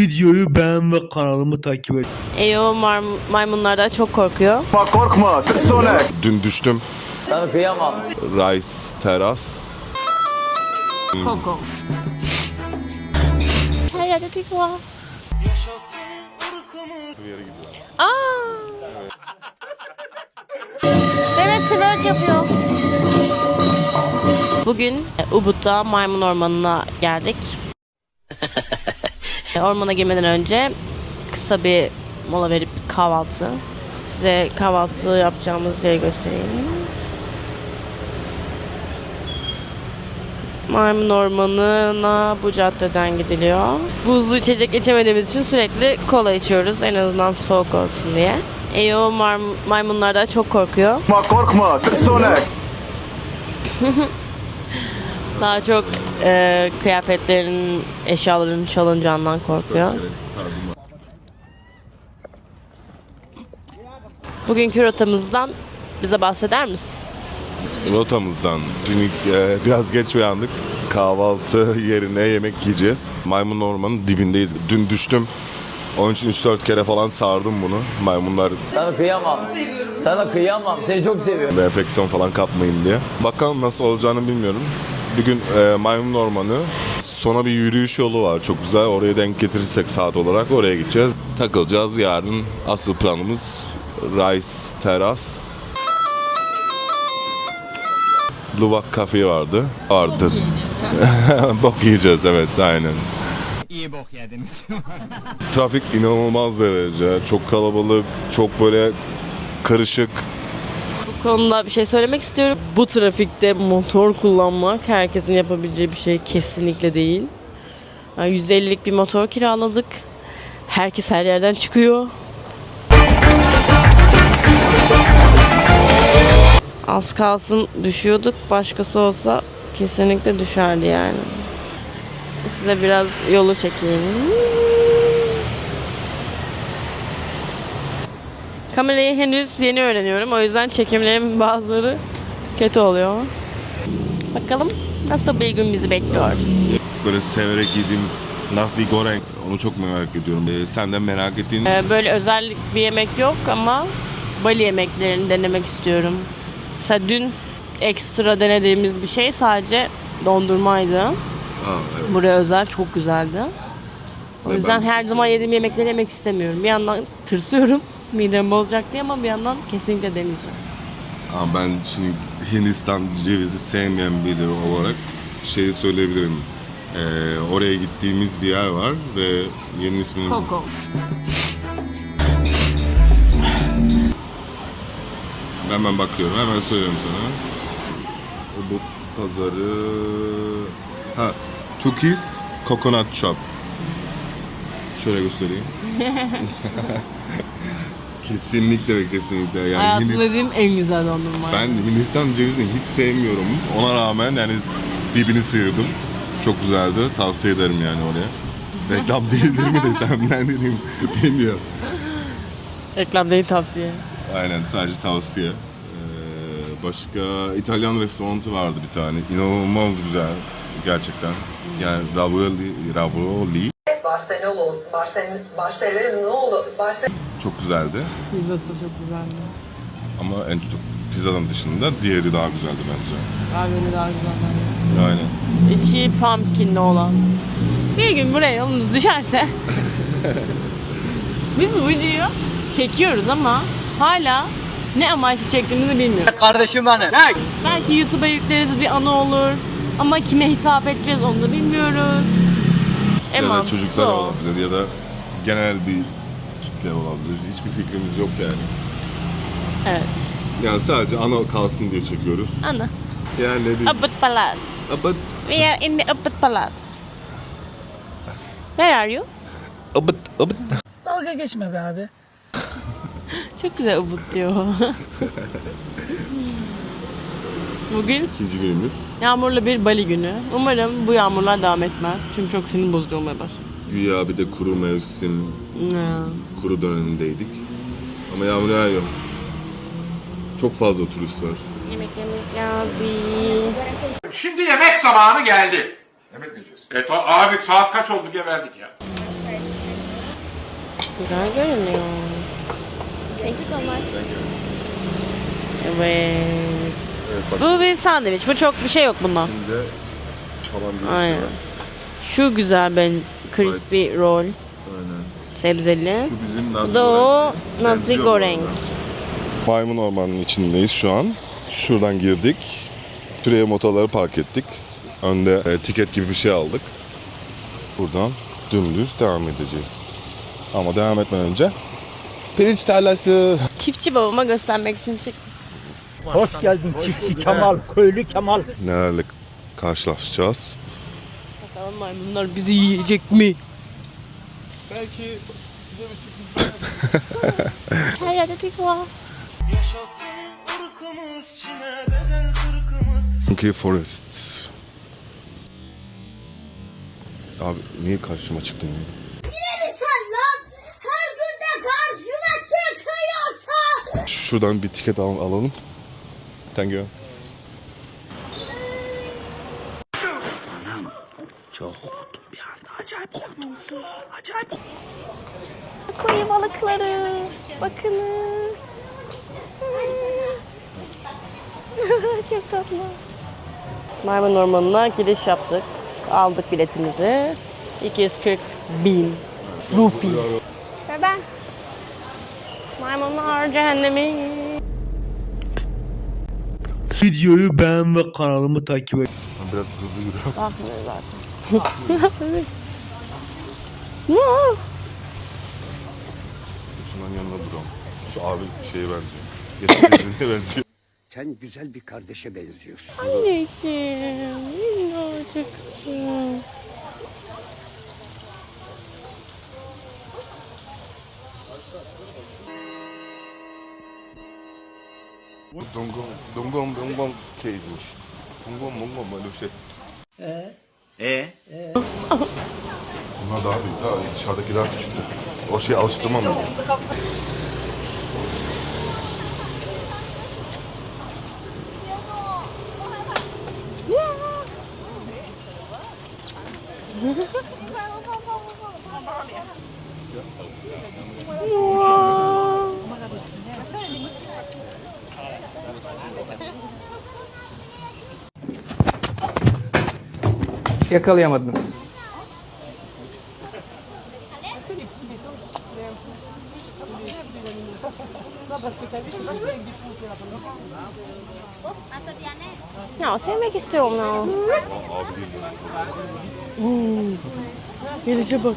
Videoyu beğen ve kanalımı takip et. Eyo mar- maymunlardan çok korkuyor. Korkma, tırsona. Dün düştüm. Sana kıyamam. Rice teras. Koko. Her yerde tik var. Aa. Evet twerk yapıyor. Bugün Ubud'da maymun ormanına geldik. Ormana girmeden önce kısa bir mola verip kahvaltı. Size kahvaltı yapacağımız yeri göstereyim. Maymun Ormanı'na bu caddeden gidiliyor. Buzlu içecek içemediğimiz için sürekli kola içiyoruz. En azından soğuk olsun diye. Eyo maymunlardan çok korkuyor. Korkma, tırsona. Daha çok e, kıyafetlerin, eşyaların çalınacağından korkuyor. Bugünkü rotamızdan bize bahseder misin? Rotamızdan. Dün e, biraz geç uyandık. Kahvaltı yerine yemek yiyeceğiz. Maymun ormanın dibindeyiz. Dün düştüm. Onun için 3-4 kere falan sardım bunu. Maymunlar Sana kıyamam. Sana kıyamam. Seni çok seviyorum. enfeksiyon falan kapmayın diye. Bakalım nasıl olacağını bilmiyorum. Bir gün e, Maymun Ormanı sona bir yürüyüş yolu var çok güzel. Oraya denk getirirsek saat olarak oraya gideceğiz. Takılacağız. Yarın asıl planımız Rice Teras. Luvak kafe vardı. Vardı. Bok yiyeceğiz evet aynen. İyi bok yediniz. Trafik inanılmaz derece. Çok kalabalık, çok böyle karışık. Konuda bir şey söylemek istiyorum. Bu trafikte motor kullanmak herkesin yapabileceği bir şey kesinlikle değil. Yani 150'lik bir motor kiraladık. Herkes her yerden çıkıyor. Az kalsın düşüyorduk. Başkası olsa kesinlikle düşerdi yani. Size biraz yolu çekeyim. Kamerayı henüz yeni öğreniyorum. O yüzden çekimlerimin bazıları kötü oluyor. Bakalım nasıl bir gün bizi bekliyor. Böyle severek yediğim nasi goreng. Onu çok merak ediyorum. Ee, sen de merak ettiğin Ee, böyle özel bir yemek yok ama Bali yemeklerini denemek istiyorum. Mesela dün ekstra denediğimiz bir şey sadece dondurmaydı. Aa, evet. Buraya özel çok güzeldi. O yüzden her zaman yediğim yemekleri yemek istemiyorum. Bir yandan tırsıyorum midem bozacak diye ama bir yandan kesinlikle deneyeceğim. Ama ben şimdi Hindistan cevizi sevmeyen biri olarak şeyi söyleyebilirim. Ee, oraya gittiğimiz bir yer var ve yerin ismini... Coco. Hemen bakıyorum, hemen söylüyorum sana. Ubud pazarı... Ha, Tukis Coconut Shop. Şöyle göstereyim. kesinlikle ve kesinlikle. Yani Hayatımda Hindistan- yediğim en güzel dondurma. Ben Hindistan cevizini hiç sevmiyorum. Ona rağmen yani dibini sıyırdım. Çok güzeldi. Tavsiye ederim yani oraya. Reklam değildir mi desem ne diyeyim bilmiyorum. Reklam değil tavsiye. Aynen sadece tavsiye. Ee, başka İtalyan restoranı vardı bir tane. İnanılmaz güzel gerçekten. Yani ravioli, ravioli Barcelona, Barcelona, Barcelona, Barcelona. Çok güzeldi. Pizzası da çok güzeldi. Ama en çok pizzadan dışında diğeri daha güzeldi bence. Kahveli daha güzel bence. Aynen. İçi pumpkinli olan. Bir gün buraya yolunuz düşerse biz bu videoyu çekiyoruz ama hala ne amaçlı çektiğimizi bilmiyoruz. Kardeşim benim. Belki YouTube'a yükleriz bir anı olur ama kime hitap edeceğiz onu da bilmiyoruz. En ya da mantıklısı çocuklar o. olabilir ya da genel bir kitle olabilir. Hiçbir fikrimiz yok yani. Evet. Yani sadece ana kalsın diye çekiyoruz. Anı. Yani ne diyeyim? Ubud Palace. Abıt. We are in the Ubud Palace. Where are you? Abıt. Abıt. Dalga geçme be abi. Çok güzel Ubud diyor. Bugün İkinci günümüz. yağmurlu bir Bali günü. Umarım bu yağmurlar devam etmez. Çünkü çok sinir bozucu olmaya başladı. Güya bir de kuru mevsim, Ya. kuru dönemindeydik. Ama yağmur yağıyor. Çok fazla turist var. Yemeklerimiz geldi. Şimdi yemek zamanı geldi. Yemek mi yiyeceğiz? E, ta- abi saat kaç oldu geberdik ya. Güzel görünüyor. Thank you so much. Evet. Bu bir sandviç. Bu çok bir şey yok bunda. Şimdi falan bir Aynen. şey var. Şu güzel ben crispy roll. Aynen. Sebzeli. Şu bizim Bu nasi da o goreng. nasi Benziyor bu goreng. arada. Maymun ormanının içindeyiz şu an. Şuradan girdik. Şuraya motorları park ettik. Önde e, tiket gibi bir şey aldık. Buradan dümdüz devam edeceğiz. Ama devam etmeden önce pirinç tarlası. Çiftçi babama göstermek için çık. Hoş geldin çiftçi Kemal, köylü Kemal. Nelerle karşılaşacağız? Bakalım maymunlar bizi yiyecek mi? Belki Her yerde tik var. Monkey Forest. Abi niye karşıma çıktın ya? Sen lan her gün de karşıma çıkıyorsun. Şuradan bir tiket al- alalım. Thank you. Balıkları. Bakınız. Çok tatlı. Maymun ormanına giriş yaptık. Aldık biletimizi. 240 bin rupi. Ve ben maymunlar cehennemi. Videoyu beğen ve kanalımı takip et. Biraz hızlı yürüyorum. Bakmıyor zaten. Ne? Şundan yanına duralım. Şu abi şeye benziyor. Geçen benziyor. Sen güzel bir kardeşe benziyorsun. Anneciğim, minnacıksın. Dongom, dongom, dongom keymiş. Dongom, dongom böyle bir şey. Ee? Ee? Bunlar daha büyük, daha dışarıdaki daha küçüktü. O şeye alıştırmam lazım. Yakalayamadınız. Ya sevmek istiyorum ya. Yani. Gelişe bak.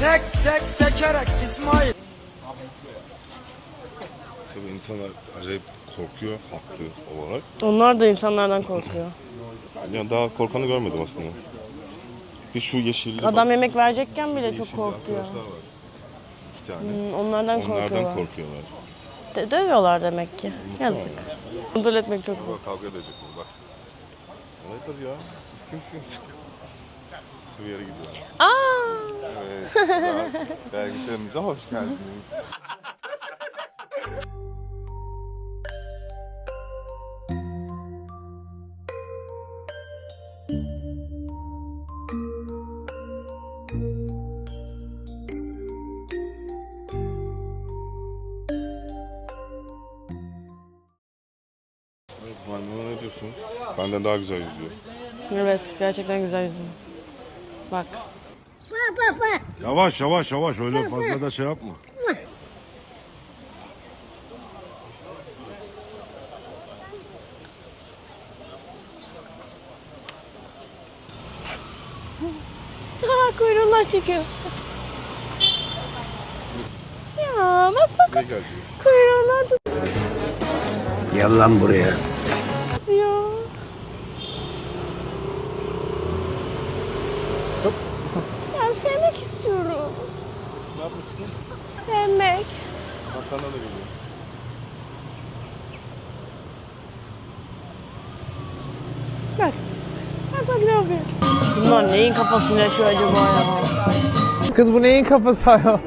Sek sek sekerek İsmail. Tabii insanlar acayip korkuyor haklı olarak. Onlar da insanlardan korkuyor. Yani daha korkanı görmedim aslında. Bir şu yeşilli Adam bak, yemek verecekken bile çok yeşilli korkuyor. arkadaşlar var. İki tane. Hmm, Onlardan Onlardan korkuyorlar. korkuyorlar. De- dövüyorlar demek ki. Yazık. Kontrol etmek çok zor. Kavga edecekler bak. Nedir ya? Siz kimsiniz? Bir yere gidiyorlar. Aa! Evet. daha Belgeselimize hoş geldiniz. Maymuna ne diyorsunuz? Benden daha güzel yüzüyor. Evet, gerçekten güzel yüzün. Bak. Yavaş yavaş yavaş öyle fazla da şey yapma. Aa, kuyruğundan çekiyor. Ya bak bak kuyruğundan Gel lan buraya. Sevmek istiyorum. Ne yapmak istiyorsun? Sevmek. Hakan'a da geliyor. Bak. Ben sana ne yapayım? Bunlar neyin kafasını yaşıyor acaba ya? Kız bu neyin kafası ya?